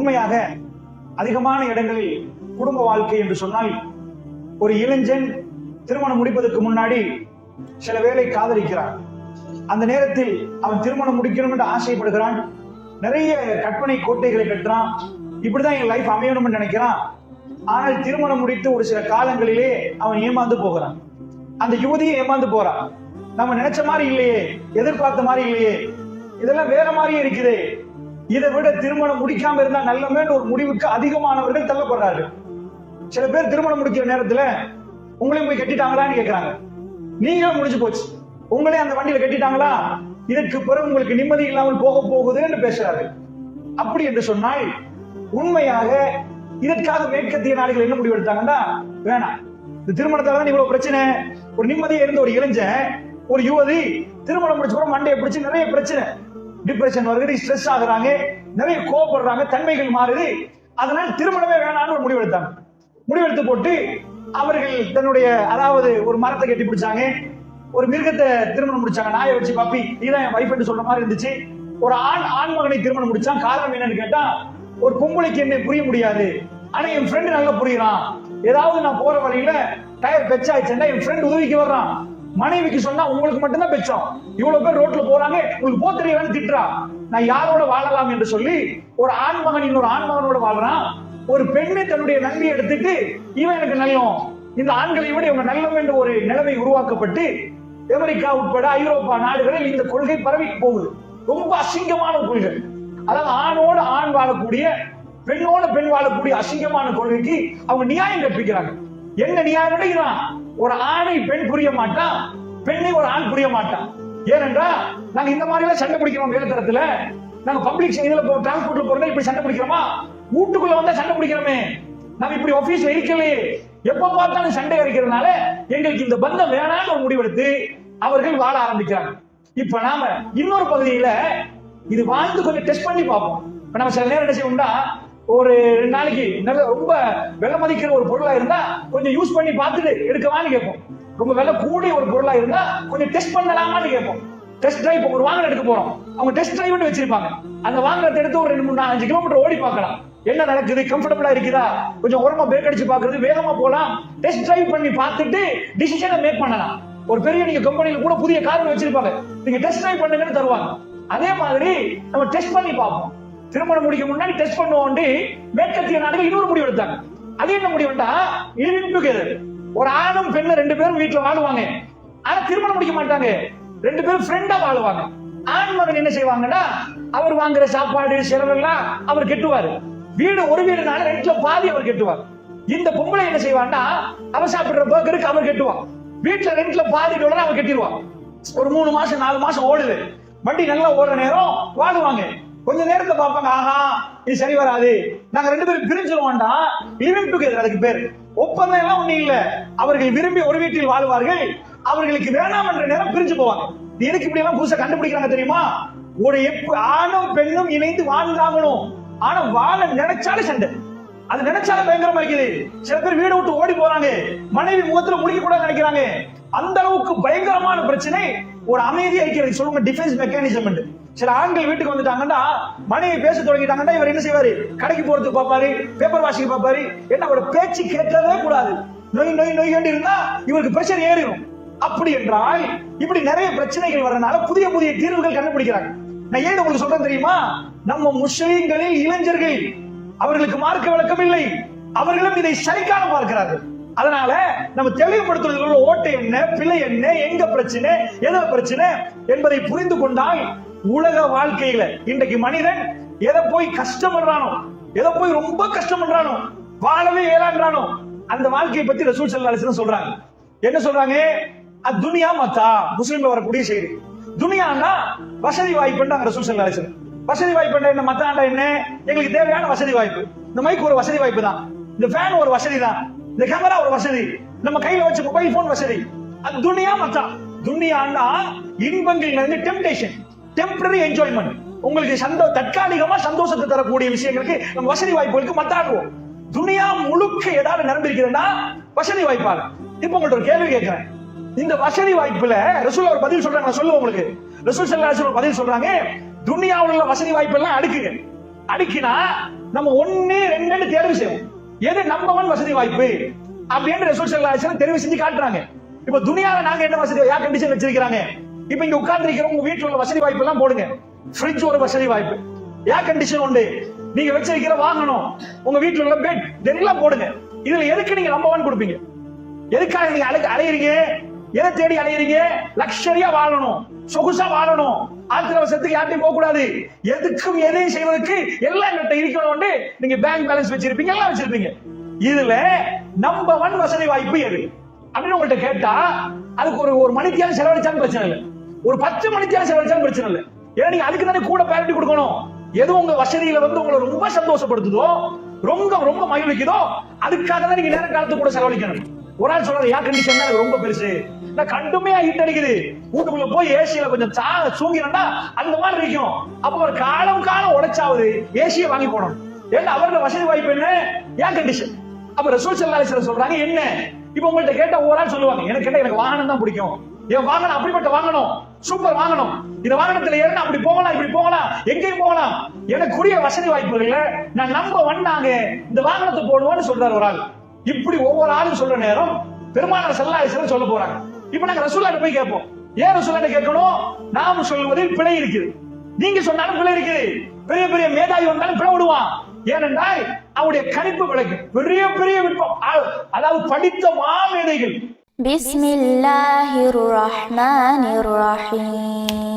உண்மையாக அதிகமான இடங்களில் குடும்ப வாழ்க்கை என்று சொன்னால் ஒரு இளைஞன் திருமணம் முடிப்பதற்கு முன்னாடி சில வேளை காதலிக்கிறான். அந்த நேரத்தில் அவன் திருமணம் முடிக்கணும் என்று ஆசைப்படுகிறான். நிறைய கற்பனை கோட்டைகளை கட்டுறான். இப்படிதான் என் லைஃப் அமையணும்னு நினைக்கிறான். ஆனால் திருமணம் முடித்து ஒரு சில காலங்களிலே அவன் ஏமாந்து போகிறான். அந்த யுவதியை ஏமாந்து போறான் நம்ம நினைச்ச மாதிரி இல்லையே எதிர்பார்த்த மாதிரி இல்லையே. இதெல்லாம் வேற மாதிரியே இருக்குது. இதை விட திருமணம் முடிக்காம இருந்தா நல்லமேன்னு ஒரு முடிவுக்கு அதிகமானவர்கள் தள்ளப்படுறாரு. சில பேர் திருமணம் முடிக்கிற நேரத்துல உங்களையும் போய் கட்டிட்டாங்களான்னு கேக்குறாங்க. நீங்களும் முடிஞ்சு போச்சு. உங்களே அந்த வண்டியில கட்டிட்டாங்களா? இதற்கு பிறகு உங்களுக்கு நிம்மதி இல்லாமல் போக போகுதுன்னு பேசுறாரு. அப்படி என்று சொன்னால் உண்மையாக இதற்காக மேற்கத்திய நாடுகள் என்ன முடிவு எடுத்தாங்கன்னா வேணாம். இந்த திருமணத்தால தான் இவ்வளவு பிரச்சனை. ஒரு நிம்மதியா இருந்த ஒரு இளைஞன் ஒரு யுவதி திருமணம் முடிச்ச பிறகு மண்டையை பிடிச்சு நிறைய பிரச்சனை. டிப்ரெஷன் வருது ஸ்ட்ரெஸ் ஆகுறாங்க நிறைய கோபப்படுறாங்க தன்மைகள் மாறுது. அதனால் திருமணமே வேணாம்னு ஒரு முடிவெடுத்தாங்க. முடிவெடுத்து போட்டு அவர்கள் தன்னுடைய அதாவது ஒரு மரத்தை கட்டி பிடிச்சாங்க. ஒரு மிருகத்தை திருமணம் முடிச்சாங்க. நாயை வச்சு பாப்பி இதான் என் வைஃப் சொல்ற மாதிரி இருந்துச்சு. ஒரு ஆண் ஆண் மகனை திருமணம் முடிச்சான். காரணம் என்னன்னு கேட்டா ஒரு பொம்பளைக்கு என்ன புரிய முடியாது. ஆனா என் ஃப்ரெண்டு நல்லா புரியுறான். ஏதாவது நான் போற வழியில டயர் பெச்சாயிடுச்சுன்னா என் ஃப்ரெண்ட் உதவிக்கு வர்றான். மனைவிக்கு சொன்னா உங்களுக்கு மட்டும்தான் பெச்சம் இவ்வளவு பேர் ரோட்ல போறாங்க உங்களுக்கு போ தெரியலன்னு திட்டுறா. நான் யாரோட வாழலாம் என்று சொல்லி ஒரு ஆண் மகன் இன்னொரு ஆண் மகனோட வாழ்றான். ஒரு பெண்ணை தன்னுடைய நன்மையை எடுத்துட்டு இவன் எனக்கு நல்லம் இந்த ஆண்களை விட இவங்க நல்லம் என்ற ஒரு நிலைமை உருவாக்கப்பட்டு அமெரிக்கா உட்பட ஐரோப்பா நாடுகளில் இந்த கொள்கை பரவி போகுது. ரொம்ப அசிங்கமான கொள்கை. அதாவது ஆணோடு ஆண் வாழக்கூடிய பெண்ணோட பெண் வாழக்கூடிய அசிங்கமான கொள்கைக்கு அவங்க நியாயம் கற்பிக்கிறாங்க. என்ன நியாயம் இதான் ஒரு ஆணை பெண் புரிய மாட்டான் பெண்ணை ஒரு ஆண் புரிய மாட்டான் ஏனென்றா நாங்க இந்த மாதிரி எல்லாம் சண்டை பிடிக்கிறோம் வேலைத்தரத்துல நாங்க பப்ளிக் இதுல டிரான்ஸ்போர்ட்ல போறதா இப்படி சண்டை பிடிக்கிறோமா? வீட்டுக்குள்ள வந்தா சண்டை பிடிக்கிறோமே. நம்ம இப்படி ஆபீஸ்ல இருக்கலையே எப்ப பார்த்தாலும் சண்டை அடிக்கிறதுனால எங்களுக்கு இந்த பந்தம் வேணாம்னு ஒரு முடிவெடுத்து அவர்கள் வாழ ஆரம்பிக்கிறாங்க. இப்ப நாம இன்னொரு பகுதியில இது வாழ்ந்து கொஞ்சம் டெஸ்ட் பண்ணி பார்ப்போம். இப்ப நம்ம சில நேரம் என்ன செய்வோம்னா ஒரு ரெண்டு நாளைக்கு நல்ல ரொம்ப விலை மதிக்கிற ஒரு பொருளா இருந்தா கொஞ்சம் யூஸ் பண்ணி பார்த்துட்டு எடுக்கவான்னு கேட்போம். ரொம்ப விலை கூடிய ஒரு பொருளா இருந்தா கொஞ்சம் டெஸ்ட் பண்ணலாமான்னு கேட்போம். டெஸ்ட் டிரைவ் ஒரு வாகனம் எடுக்க போறோம். அவங்க டெஸ்ட் டிரைவ்னு வச்சிருப்பாங்க. அந்த வாகனத்தை எடுத்து ஒரு ரெண்டு மூணு அஞ்சு கிலோமீட்டர் ஓடி பார்க்கலாம். என்ன நடக்குது? கம்ஃபர்டபுளா இருக்குதா? கொஞ்சம் உரமா பிரேக் அடிச்சு பாக்குறது வேகமா போலாம் டெஸ்ட் டிரைவ் பண்ணி பார்த்துட்டு டிசிஷனை மேக் பண்ணலாம். ஒரு பெரிய நீங்க கம்பெனியில கூட புதிய கார் வச்சிருப்பாங்க. நீங்க டெஸ்ட் டிரைவ் பண்ணுங்கன்னு தருவாங்க. அதே மாதிரி நம்ம டெஸ்ட் பண்ணி பார்ப்போம். திருமணம் முடிக்க முன்னாடி டெஸ்ட் பண்ணுவோம் மேற்கத்திய நாடுகள் இன்னொரு முடிவு எடுத்தாங்க. அது என்ன முடிவுண்டா லிவிங் டுகெதர் ஒரு ஆணும் பெண்ணு ரெண்டு பேரும் வீட்டுல வாழுவாங்க. ஆனா திருமணம் முடிக்க மாட்டாங்க. ரெண்டு பேரும் ஃப்ரெண்டா வாழுவாங்க. ஆண் மகன் என்ன செய்வாங்கன்னா அவர் வாங்குற சாப்பாடு செலவெல்லாம் அவர் கெட்டுவாரு. வீடு ஒரு வீடுனால ரெண்டுல பாதி அவர் கெட்டுவார். இந்த பொம்பளை என்ன செய்வான்னா அவ சாப்பிடுற பர்கருக்கு அவர் கெட்டுவான். வீட்டுல ரெண்டுல பாதி டாலர் அவர் கெட்டிடுவான். ஒரு மூணு மாசம் நாலு மாசம் ஓடுது. வண்டி நல்லா ஓடுற நேரம் வாழுவாங்க. கொஞ்ச நேரத்துல பார்ப்பாங்க ஆஹா இது சரி வராது. நாங்க ரெண்டு பேரும் பிரிஞ்சிருவோம்டா லிவிங் டுகெதர் அதுக்கு பேர். ஒப்பந்தம் எல்லாம் ஒண்ணு இல்ல. அவர்கள் விரும்பி ஒரு வீட்டில் வாழ்வார்கள். அவர்களுக்கு வேணாம் என்ற நேரம் பிரிஞ்சு போவாங்க. நீ எனக்கு இப்படி எல்லாம் புதுசா கண்டுபிடிக்கிறாங்க தெரியுமா? ஒரு ஆணும் பெண்ணும் இணைந்து வாழ்ந்தாகணும். ஆனா வாழ நினைச்சாலே சண்டை. அது நினைச்சாலும் பயங்கரமா இருக்குது. சில பேர் வீடு விட்டு ஓடி போறாங்க. மனைவி முகத்துல முடிக்க கூட நினைக்கிறாங்க. அந்த அளவுக்கு பயங்கரமான பிரச்சனை. ஒரு அமைதியா இருக்கிறது சொல்லுங்க டிஃபென்ஸ் மெக்கானிசம் சில ஆண்கள் வீட்டுக்கு வந்துட்டாங்கன்னா மனைவி பேச தொடங்கிட்டாங்கன்னா இவர் என்ன செய்வாரு? கடைக்கு போறதுக்கு பார்ப்பாரு பேப்பர் வாசிக்கு பார்ப்பாரு. என்ன அவரோட பேச்சு கேட்கவே கூடாது. நொய் நொய் நொய் இருந்தா இவருக்கு பிரஷர் ஏறிடும். அப்படி என்றால் இப்படி நிறைய பிரச்சனைகள் வரனால புதிய புதிய தீர்வுகள் கண்டுபிடிக்கிறாங்க. நான் ஏன் உங்களுக்கு சொல்றேன் தெரியுமா? நம்ம முஸ்லிம்களில் இளைஞர்கள் அவர்களுக்கு மார்க்க விளக்கம் இல்லை. அவர்களும் இதை சரிக்கான பார்க்கிறார்கள். அதனால நம்ம தெளிவுபடுத்துறதுக்குள்ள ஓட்டை என்ன பிழை என்ன எங்க பிரச்சனை எதை பிரச்சனை என்பதை புரிந்து கொண்டால் உலக வாழ்க்கையில இன்றைக்கு மனிதன் எதை போய் கஷ்டப்படுறானோ எதை போய் ரொம்ப கஷ்டப்படுறானோ வாழவே ஏலான்றானோ அந்த வாழ்க்கையை பத்தி ரசூல் சல்லா சொல்றாங்க. என்ன சொல்றாங்க? அது துனியா மத்தா முஸ்லீம்ல வரக்கூடிய செய்தி. துனியான்னா வசதி வாய்ப்புன்றாங்க ரசூல் சல்லா வசதி வாய்ப்பு என்ன? மத்தாண்டா என்ன? எங்களுக்கு தேவையான வசதி வாய்ப்பு. இந்த மைக் ஒரு வசதி வாய்ப்பு தான். இந்த ஃபேன் ஒரு வசதி தான். இந்த கேமரா ஒரு வசதி. நம்ம கையில வச்ச மொபைல் போன் வசதி. அது துனியா மச்சா துனியான்னா இன்பங்கள் நிறைந்த டெம்டேஷன் டெம்பரரி என்ஜாய்மெண்ட் உங்களுக்கு சந்தோ தற்காலிகமா சந்தோஷத்தை தரக்கூடிய விஷயங்களுக்கு நம்ம வசதி வாய்ப்புகளுக்கு மத்தாடுவோம் துணியா முழுக்க ஏதாவது நிரம்பிருக்கிறதுனா வசதி வாய்ப்பாக இப்ப உங்கள்ட்ட ஒரு கேள்வி கேட்கிறேன். இந்த வசதி வாய்ப்புல ரசூல் ஒரு பதில் சொல்றாங்க நான் சொல்லுவேன் உங்களுக்கு. ரசூல் சல்லா ஒரு பதில் சொல்றாங்க துனியாவுல உள்ள வசதி வாய்ப்பு எல்லாம் அடுக்குங்க. அடுக்கினா நம்ம ஒன்னு ரெண்டு தேர்வு செய்வோம். எது நம்பவன் வசதி வாய்ப்பு? அப்படின்னு ரசூல் ஸல்லல்லாஹு தெரிவு செஞ்சு காட்டுறாங்க. இப்ப துணியால நாங்க என்ன வசதி யார் கண்டிஷன் வச்சிருக்கிறாங்க. இப்ப இங்க உட்கார்ந்து உங்க வீட்டுல உள்ள வசதி வாய்ப்பு எல்லாம் போடுங்க. ஃப்ரிட்ஜ் ஒரு வசதி வாய்ப்பு. ஏர் கண்டிஷன் உண்டு. நீங்க வச்சிருக்கிற வாங்கணும் உங்க வீட்டுல உள்ள பெட் இதெல்லாம் போடுங்க. இதுல எதுக்கு நீங்க நம்பர் ஒன் கொடுப்பீங்க? எதுக்காக நீங்க அலை அலையிறீங்க? எதை தேடி அலையிறீங்க? லக்ஷரியா வாழணும் சொகுசா வாழணும். ஆத்திர அவசரத்துக்கு யார்ட்டையும் போக கூடாது எதுக்கும் எதையும் செய்வதற்கு எல்லாம் எங்கிட்ட இருக்கணும்னு நீங்க பேங்க் பேலன்ஸ் வச்சிருப்பீங்க எல்லாம் வச்சிருப்பீங்க. இதுல நம்பர் ஒன் வசதி வாய்ப்பு எது? அப்படின்னு உங்கள்கிட்ட கேட்டா அதுக்கு ஒரு ஒரு மணித்தியாலும் செலவழிச்சாலும் பிரச்சனை இல்லை. ஒரு பத்து மணித்தியாலும் செலவழிச்சாலும் பிரச்சனை இல்லை. ஏன்னா நீங்க அதுக்கு தானே கூட பேரண்டி கொடுக்கணும். எது உங்க வசதியில வந்து உங்களை ரொம்ப சந்தோஷப்படுத்துதோ ரொம்ப ரொம்ப மகிழ்விக்குதோ அதுக்காக தான் நீங்க நேர காலத்து கூட செலவழிக்கணும். ஒரு ஆள் சொல்றாரு ஏன் கண்டிஷன் எனக்கு ரொம்ப பெருசு. நான் கண்டுமையா ஹீட் அடிக்குது. வீட்டுக்குள்ள போய் ஏசியில கொஞ்சம் சா சூங்கினா அந்த மாதிரி இருக்கும் அப்ப ஒரு காலம் காலம் உடைச்சாவது ஏசியை வாங்கி போனோம் ஏன்னா அவரோட வசதி வாய்ப்பு என்ன? ஏன் கண்டிஷன் அப்ப ரசூல் ஸல்லல்லாஹு சொல்றாங்க என்ன? இப்ப உங்கள்ட்ட கேட்ட ஒரு ஆள் சொல்லுவாங்க எனக்கு கேட்ட எனக்கு வாகனம் தான் பிடிக்கும். என் வாகனம் அப்படிப்பட்ட வாங்கணும் சூப்பர் வாங்கணும் இந்த வாகனத்துல ஏறினா அப்படி போகலாம் இப்படி போகலாம் எங்கேயும் போகலாம். எனக்குரிய வசதி வாய்ப்புகள்ல நான் நம்ப வந்தாங்க இந்த வாகனத்தை போடுவோம்னு சொல்றாரு ஒரு ஆள். இப்படி ஒவ்வொரு ஆளும் சொல்ற நேரம் பெருமானார் சல்லா சொல்ல போறாங்க. இப்ப நாங்க ரசூல்லாட்ட போய் கேட்போம். ஏன் ரசூல்லாட்ட கேட்கணும்? நாம சொல்வதில் பிழை இருக்குது. நீங்க சொன்னாலும் பிழை இருக்குது. பெரிய பெரிய மேதாவி வந்தாலும் பிழை விடுவான். ஏனென்றால் அவருடைய கணிப்பு விளக்கு. பெரிய பெரிய விருப்பம். அதாவது படித்த மாமேடைகள் பிஸ்மில்லாஹிர் ரஹ்மானிர் ரஹீம்.